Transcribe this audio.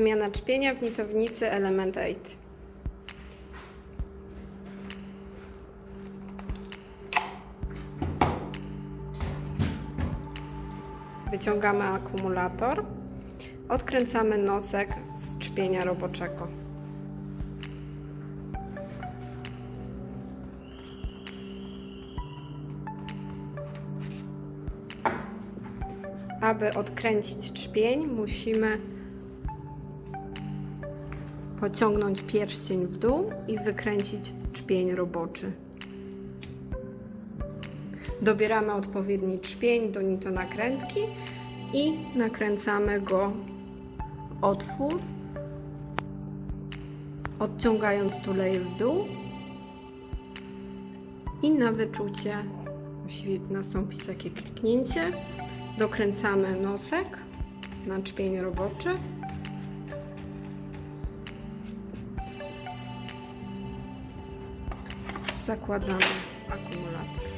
Zmiana czpienia w nitownicy Element 8. Wyciągamy akumulator. Odkręcamy nosek z czpienia roboczego. Aby odkręcić czpień, musimy pociągnąć pierścień w dół i wykręcić czpień roboczy. Dobieramy odpowiedni czpień do nitonakrętki i nakręcamy go w otwór, odciągając tulej w dół i na wyczucie musi nastąpić takie kliknięcie. Dokręcamy nosek na czpień roboczy. Zakładamy akumulator.